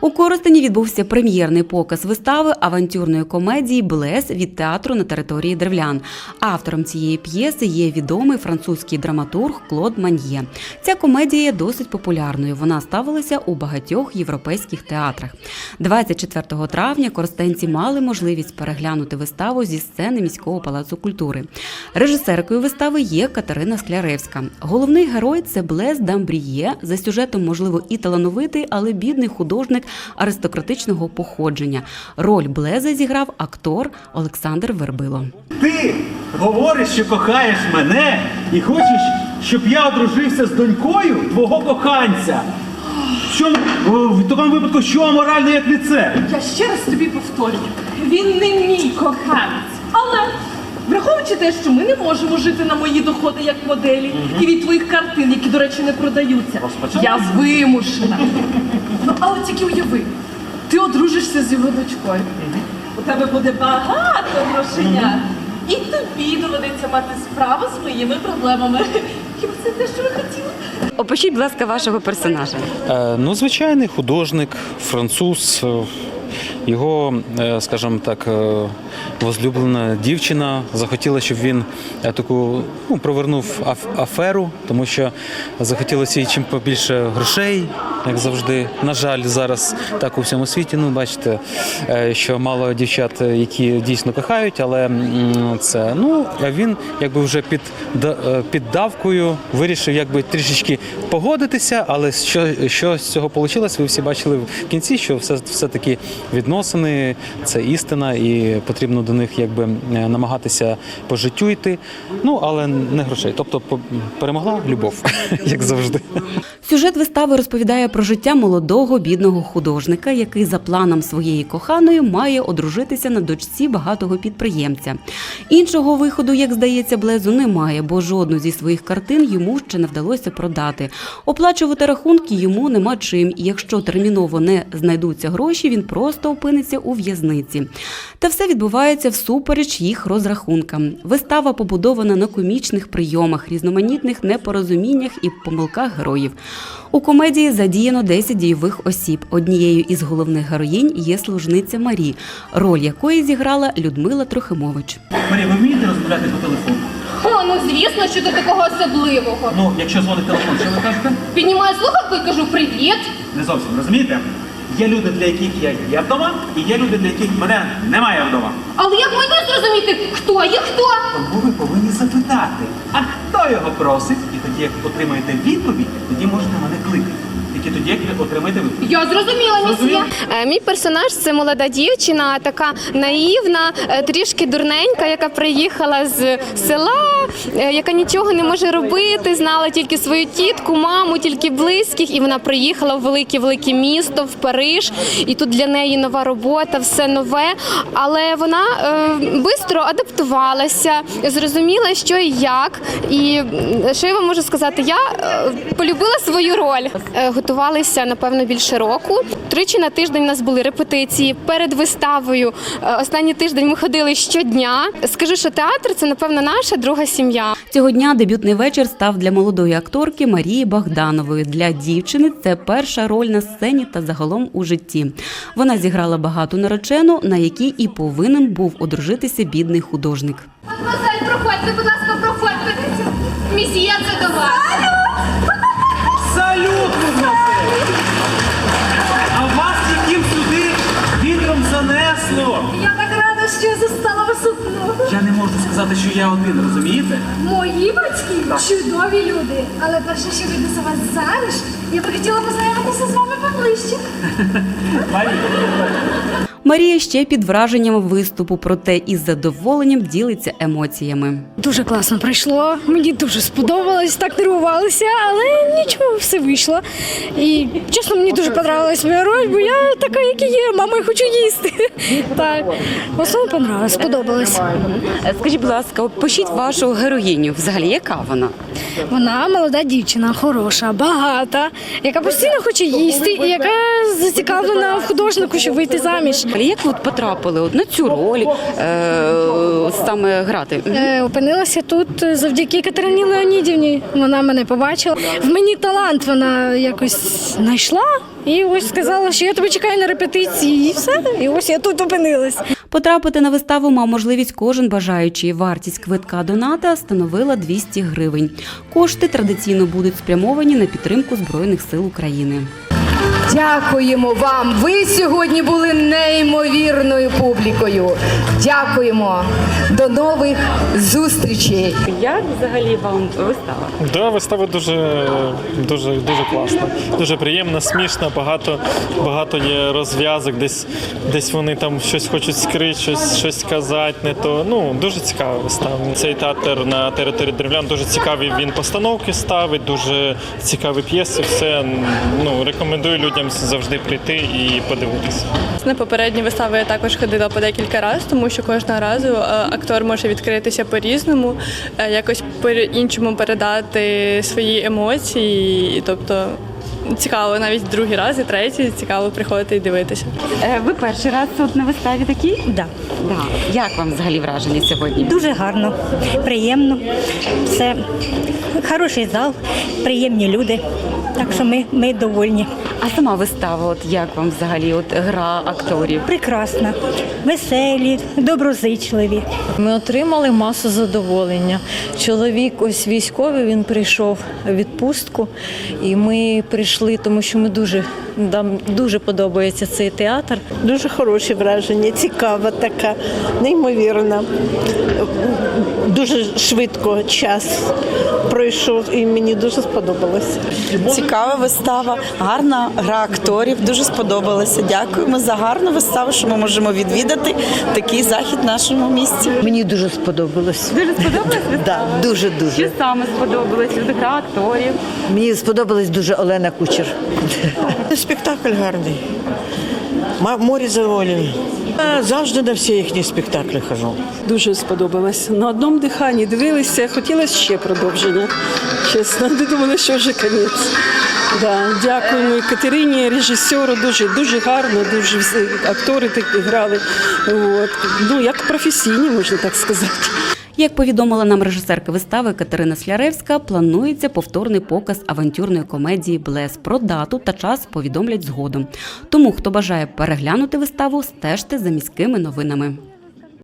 У Коростені відбувся прем'єрний показ вистави авантюрної комедії Блес від театру на території древлян. Автором цієї п'єси є відомий французький драматург Клод Маньє. Ця комедія є досить популярною. Вона ставилася у багатьох європейських театрах. 24 травня коростенці мали можливість переглянути виставу зі сцени міського палацу культури. Режисеркою вистави є Катерина Скляревська. Головний герой це Блес Дамбріє. За сюжетом, можливо, і талановитий, але бідний художник аристократичного походження. Роль Блеза зіграв актор Олександр Вербило. Ти говориш, що кохаєш мене і хочеш, щоб я одружився з донькою твого коханця. Що в такому випадку, що морально, як не це? Я ще раз тобі повторюю, він не мій коханець. Але враховуючи те, що ми не можемо жити на мої доходи як моделі і від твоїх картин, які, до речі, не продаються, я вимушена. Ну, але тільки уяви, ти одружишся з його дочкою. У тебе буде багато грошенят. І тобі доведеться мати справу з моїми проблемами. Хіба це те, що ви хотіли? Опишіть, будь ласка, вашого персонажа. Е, Ну, звичайний художник, француз. е, Його, е, скажімо так, е, возлюблена дівчина захотіла, щоб він е, таку ну, провернув аф- аферу, тому що захотілося їй чим побільше грошей, як завжди. На жаль, зараз так у всьому світі. Ну, бачите, е, що мало дівчат, е, які дійсно кохають, але це ну а він якби вже під е, під давкою вирішив якби трішечки погодитися, але що, що з цього вийшло, ви всі бачили в кінці, що все, все таки відносини це істина, і потрібно до них якби намагатися по життю йти. Ну але не грошей. Тобто перемогла любов, як завжди. Сюжет вистави розповідає про життя молодого бідного художника, який за планом своєї коханої має одружитися на дочці багатого підприємця. Іншого виходу, як здається, Блезу немає, бо жодну зі своїх картин йому ще не вдалося продати. Оплачувати рахунки йому нема чим, і якщо терміново не знайдуться гроші, він просто опиниться у в'язниці. Та все відбувається всупереч їх розрахункам. Вистава побудована на комічних прийомах, різноманітних непорозуміннях і помилках героїв. У комедії задіяно 10 дійових осіб. Однією із головних героїнь є служниця Марі, роль якої зіграла Людмила Трохимович. Марія, ви вмієте розмовляти по телефону? О, ну звісно, що до такого особливого. Ну, якщо дзвонить телефон, що ви кажете? Піднімаю слухавку і кажу привіт. Не зовсім розумієте? Є люди, для яких я є вдома, і є люди, для яких мене немає вдома. Але як мені зрозуміти, хто є хто? Тому ви повинні запитати, а хто його просить, і тоді, як отримаєте відповідь, тоді можете мене кликати. Тільки тоді, як ви отримаєте відповідь. Я зрозуміла, місія. Е, Мій персонаж це молода дівчина, така наївна, е, трішки дурненька, яка приїхала з села, е, яка нічого не може робити, знала тільки свою тітку, маму, тільки близьких. І вона приїхала в велике велике місто, в Париж. І тут для неї нова робота, все нове. Але вона швидко адаптувалася, зрозуміла, що і як. І що я вам можу сказати? Я е, полюбила свою роль. Готувалися напевно більше року. Тричі на тиждень у нас були репетиції перед виставою. Е, Останній тиждень ми ходили щодня. Скажу, що театр це напевно наша друга сім'я. Цього дня дебютний вечір став для молодої акторки Марії Богданової. Для дівчини це перша роль на сцені та загалом у житті. Вона зіграла багату наречену, на якій і повинен був одружитися бідний художник. Мадемуазель, проходьте, будь ласка, проходьте. Місія, це до вас. Салют, мадемуазель! А вас яким сюди вітром занесло? Я так рада, що я застала вас одного. Я не можу сказати, що я один, розумієте? Мої батьки чудові люди, але перше, що вийду за вас заміж, я б хотіла познайомитися з вами поближче. Марія, Марія ще під враженням виступу, проте із задоволенням ділиться емоціями. Дуже класно пройшло. Мені дуже сподобалось, так нервувалася, але нічого, все вийшло. І чесно, мені дуже подобалась моя роль, бо я така, як і є. Мама, я хочу їсти. Так, в основному понравилось, сподобалось. Скажіть, будь ласка, опишіть вашу героїню. Взагалі, яка вона? Вона молода дівчина, хороша, багата, яка постійно хоче їсти і яка зацікавлена в художнику, щоб вийти заміж. Як ви потрапили от на цю роль е, саме грати? Е, Опинилася тут завдяки Катерині Леонідівні. Вона мене побачила. В мені талант вона якось знайшла. І ось сказала, що я тебе чекаю на репетиції, і все. І ось я тут опинилась. Потрапити на виставу мав можливість кожен бажаючий. Вартість квитка доната становила 200 гривень. Кошти традиційно будуть спрямовані на підтримку Збройних сил України. Дякуємо вам. Ви сьогодні були неймовірною публікою. Дякуємо. До нових зустрічей. Як взагалі вам вистава? Да, вистава дуже, дуже, дуже класна, дуже приємна, смішна. Багато, багато є розв'язок. Десь, десь вони там щось хочуть скрити, щось, щось сказати. Не то ну дуже цікава вистава. Цей театр на території деревлян дуже цікаві. Він постановки ставить, дуже цікаві п'єси. Все ну рекомендую людям завжди прийти і подивитися. На попередні вистави я також ходила по декілька разів, тому що кожного разу е, актор може відкритися по-різному, е, якось по-іншому передати свої емоції. Тобто цікаво навіть другий раз і третій цікаво приходити і дивитися. Е, Ви перший раз тут на виставі такі? Да. Да. Як вам взагалі враження сьогодні? Дуже гарно, приємно. Все хороший зал, приємні люди. Так що ми, ми довольні. А сама вистава, от як вам взагалі от гра акторів? Прекрасно, веселі, доброзичливі. Ми отримали масу задоволення. Чоловік ось військовий, він прийшов у відпустку, і ми прийшли, тому що ми дуже нам дуже подобається цей театр. Дуже хороші враження, цікава така, неймовірна. Дуже швидко час пройшов і мені дуже сподобалось. Цікава вистава, гарна гра акторів. Дуже сподобалося. Дякуємо за гарну виставу, що ми можемо відвідати такий захід в нашому місті. Мені дуже сподобалось. Дуже сподобалось Да, дуже Що саме сподобалось гра акторів? Мені сподобалась дуже Олена Кучер. Спектакль гарний. Море заволі. Завжди на всі їхні спектаклі хожу. Дуже сподобалось. На одному диханні дивилися, хотілося ще продовження. Чесно, не думала, що вже кінець. Да, дякуємо Катерині, режисеру, дуже дуже гарно, дуже актори так грали. От. Ну, як професійні, можна так сказати. Як повідомила нам режисерка вистави Катерина Сляревська, планується повторний показ авантюрної комедії Блес. Про дату та час повідомлять згодом. Тому, хто бажає переглянути виставу, стежте за міськими новинами.